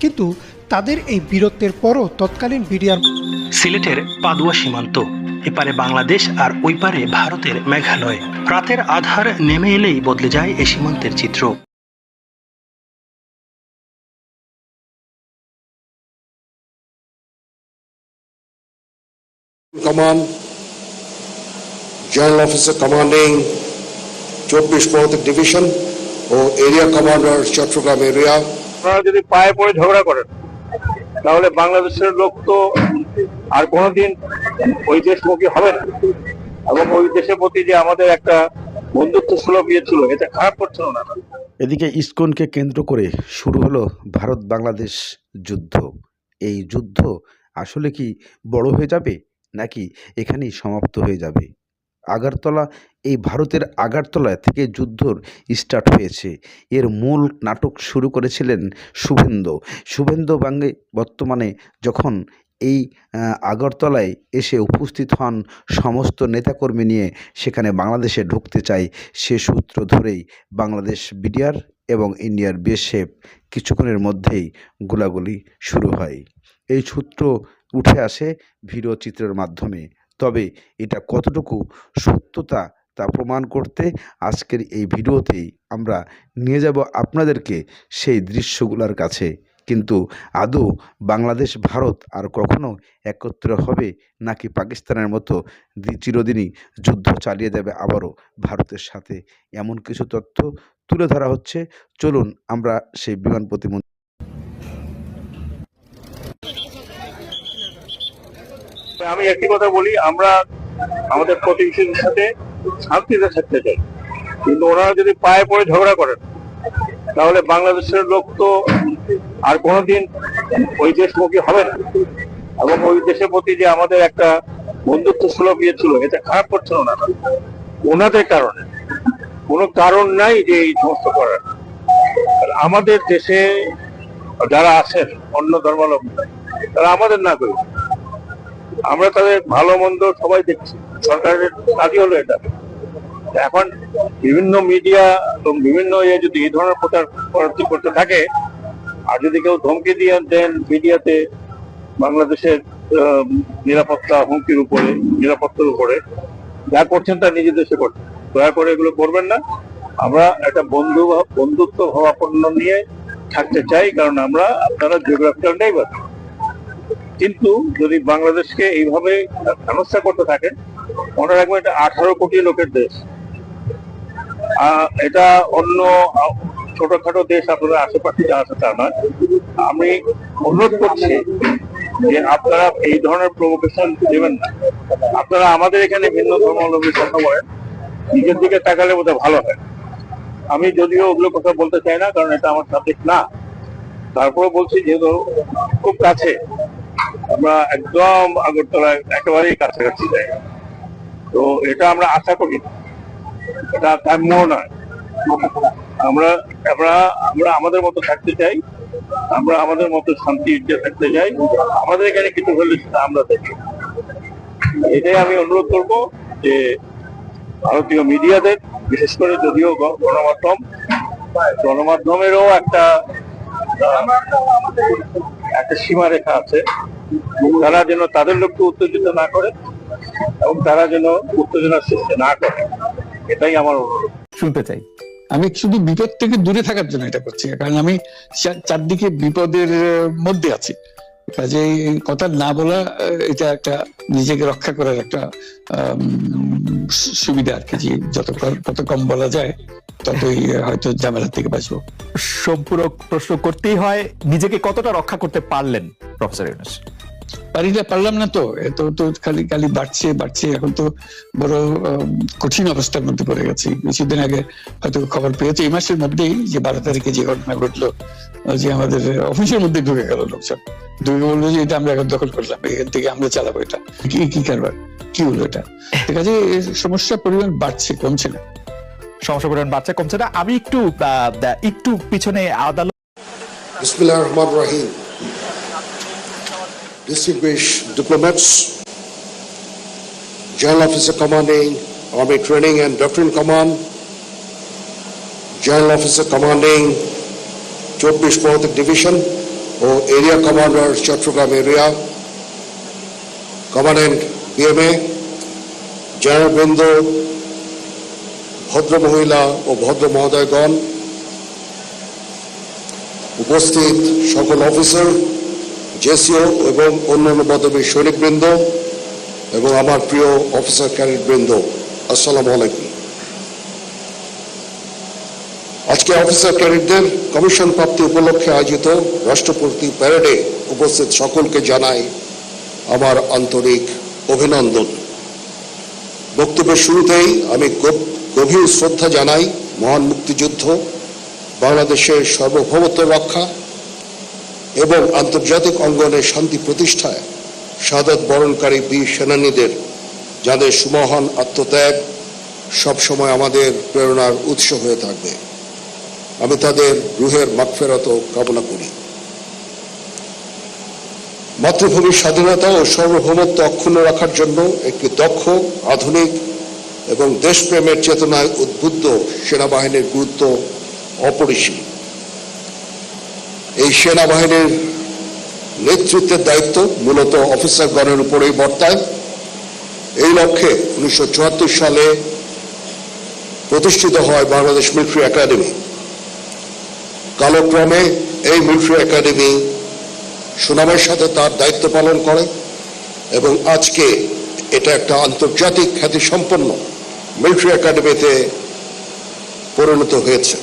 কিন্তু তাদের এই বীরত্বের পরও তৎকালীন বিডিআর সিলেটের পাদুয়া সীমান্ত এপারে বাংলাদেশ আর ওই পারে ভারতের মেঘালয়। রাতের আধার নেমে এলেই বদলে যায় এ সীমান্তের চিত্র। Command, General অফিসার কমান্ডিং চব্বিশ পদাতিক ডিভিশন ও এরিয়া কমান্ডার চট্টগ্রাম এরিয়া আপনারা যদি পায়ে পড়ে ঝগড়া করেন, তাহলে বাংলাদেশের লোক তো আর কোনোদিন ওই দেশমুখী হবে না। এবং ওই দেশের প্রতি যে আমাদের একটা বন্ধুত্ব সুলভ ইয়ে ছিল, এটা খারাপ করছিল না। এদিকে ইসকনকে কেন্দ্র করে শুরু হলো ভারত বাংলাদেশ যুদ্ধ। এই যুদ্ধ আসলে কি বড় হয়ে যাবে, নাকি এখানেই সমাপ্ত হয়ে যাবে? আগারতলা, এই ভারতের আগারতলা থেকে যুদ্ধর স্টার্ট হয়েছে। এর মূল নাটক শুরু করেছিলেন শুভেন্দু। শুভেন্দু বাঙ্গে বর্তমানে যখন এই আগরতলায় এসে উপস্থিত হন, সমস্ত নেতাকর্মী নিয়ে সেখানে বাংলাদেশে ঢুকতে চায়, সে সূত্র ধরেই বাংলাদেশ বিডিআর এবং ইন্ডিয়ার বিএসএফ কিছুক্ষণের মধ্যেই গোলাগুলি শুরু হয়। এই সূত্র উঠে আসে ভিডিও চিত্রের মাধ্যমে। তবে এটা কতটুকু সত্যতা তা প্রমাণ করতে আজকের এই ভিডিওতেই আমরা নিয়ে যাব আপনাদেরকে সেই দৃশ্যগুলোর কাছে। কিন্তু আদৌ বাংলাদেশ, ভারত আর কখনো একত্র হবে নাকি পাকিস্তানের মতো চিরদিনই যুদ্ধ চালিয়ে যাবে আবারও ভারতের সাথে? এমন কিছু তথ্য তুলে ধরা হচ্ছে। চলুন আমরা সেই বিমান প্রতিমন্ত্রী আমি একটি কথা বলি, আমরা আমাদের প্রতিবেশীদের সাথে শান্তিতে থাকতে চাই। কিন্তু ওনারা যদি পায়ে পড়ে ঝগড়া করেন তাহলে বাংলাদেশের লোক তো আর কোনোদিন ওই দেশমুখী হবে না। এবং ওই দেশের প্রতি যে আমাদের একটা বন্ধুত্ব সুলভ ইয়ে ছিল এটা খারাপ করছিল না। ওনাদের কারণে। কোনো কারণ নাই যে এই সমস্ত করার। আমাদের দেশে যারা আছেন, অন্য ধর্মাবলম্বী, তারা আমাদের না করি আমরা তাদের ভালো মন্দ সবাই দেখছি। সরকারের কাজই হলো এটা। এখন বিভিন্ন মিডিয়া এবং বিভিন্ন ইয়ে যদি এই ধরনের প্রচার করতে থাকে, আর যদি কেউ ধমকি দিয়ে দেন মিডিয়াতে বাংলাদেশের নিরাপত্তা হুমকির উপরে, নিরাপত্তার উপরে, যা করছেন তা নিজের দেশে করছেন। দয়া করে এগুলো করবেন না। আমরা একটা বন্ধু, বন্ধুত্ব ভাবাপন্ন নিয়ে থাকতে চাই, কারণ আমরা আপনারা জিওগ্রাফিক্যাল নেইবার কিন্তু যদি বাংলাদেশকে এইভাবে হেনস্থা করতে থাকেন মনে রাখবেন এটা আঠারো কোটি লোকের দেশ। এটা অন্য ছোটখাটো দেশ আপনাদের আশেপাশে যা আছে তা নয়। আমি অনুরোধ করছি যে আপনারা এই ধরনের প্রভোকেশন দেবেন না। আপনারা আমাদের এখানে ভিন্ন ধর্মাবলম্বীর কথা বলেন? নিজের দিকে তাকালে বোধহয় ভালো হয়। আমি যদিও ওগুলো কথা বলতে চাই না, কারণ এটা আমার সাবজেক্ট না। তারপরে বলছি যেহেতু খুব কাছে আমরা একদম আগরতলায় একেবারেই কাছাকাছি জায়গা। তো এটা আমরা আশা করি। এটা কাম্য নয়। আমরা আমরা আমরা আমাদের মতো থাকতে চাই। আমরা আমাদের মতো শান্তি থাকতে চাই। আমাদের এখানে কিছু হলে সেটা আমরা দেখি। এটাই আমি অনুরোধ করব যে ভারতীয় মিডিয়াদের, বিশেষ করে যদিও গণমাধ্যম, গণমাধ্যমেরও একটা একটা সীমারেখা আছে। তারা যেন তাদের লোককে উত্তেজিত না করে এবং তারা যেন উত্তেজনা সৃষ্টি না করে। এটাই আমার অনুরোধ। শুনতে চাই। আমি শুধু বিপদ থেকে দূরে থাকার জন্য এটা করছি কারণ আমি চারদিকে বিপদের মধ্যে আছি। কাজে কথা না বলা আহ, এটা একটা নিজেকে রক্ষা করার একটা সুবিধা আর কি যে যত কত কম বলা যায় ততই হয়তো ঝামেলা থেকে বাঁচবো। সম্পূরক প্রশ্ন করতেই হয় নিজেকে কতটা রক্ষা করতে পারলেন প্রফেসর ইউনুস? পারি পারলাম না তো এত তো খালি খালি বাড়ছে বাড়ছে এখন তো বড় কঠিন অবস্থার মধ্যে পড়ে গেছি। কিছুদিন আগে হয়তো খবর পেয়েছে এই মাসের মধ্যেই যে বারো তারিখে যে ঘটনা ঘটলো যে আমাদের অফিসের মধ্যে ঢুকে গেল লোকজন। ঢুকে বলল যে এটা আমরা এখন দখল করলাম এখান থেকে আমরা চালাবো এটা। কি কি কারবার? কি হলো এটা? ঠিক আছে সমস্যার পরিমাণ বাড়ছে কমছে না। সমস্যা পরিমাণ বাচ্চা কমছে না। আমি একটু একটু পিছনে আদালত বিসমিল্লাহ রহমান রহিম। Distinguished diplomats, General Officer Commanding Army Training and Doctrine Command, General Officer Commanding চব্বিশ পদাতিক ডিভিশন ও ও area commander Chattogram area commandant BMA general বৃন্দ ভদ্র মহিলা ও ভদ্র মহোদয়গণ উপস্থিত সকল অফিসার জেসিও এবং অন্যান্য পদবীর সৈনিকবৃন্দ এবং আমার প্রিয় অফিসার ক্যাডেট বৃন্দ আসসালামু আলাইকুম। আজকে অফিসার ক্যাডেটদের কমিশন প্রাপ্তি উপলক্ষে আয়োজিত রাষ্ট্রপতি প্যারেডে উপস্থিত সকলকে জানাই আমার আন্তরিক অভিনন্দন। বক্তব্যের শুরুতেই আমি গভীর শ্রদ্ধা জানাই মহান মুক্তিযুদ্ধ, বাংলাদেশের সার্বভৌমত্ব রক্ষা এবং আন্তর্জাতিক অঙ্গনে শান্তি প্রতিষ্ঠায় শাহাদত বরণকারী বীর সেনানীদের, যাদের সুমহান আত্মত্যাগ সবসময় আমাদের প্রেরণার উৎস হয়ে থাকবে। আমি তাদের রুহের মাগফেরত কামনা করি। মাতৃভূমির স্বাধীনতা ও সার্বভৌমত্ব অক্ষুণ্ণ রাখার জন্য একটি দক্ষ, আধুনিক এবং দেশপ্রেমের চেতনায় উদ্বুদ্ধ সেনাবাহিনীর গুরুত্ব অপরিসীম। এই সেনাবাহিনীর নেতৃত্বের দায়িত্ব মূলত অফিসারগণের উপরেই বর্তায়। এই লক্ষ্যে উনিশশো চুয়াত্তর সালে প্রতিষ্ঠিত হয় বাংলাদেশ মিলিটারি একাডেমি। কালক্রমে এই মিলিটারি একাডেমি সুনামের সাথে তার দায়িত্ব পালন করে এবং আজকে এটা একটা আন্তর্জাতিক খ্যাতিসম্পন্ন মিলিটারি একাডেমিতে পরিণত হয়েছে।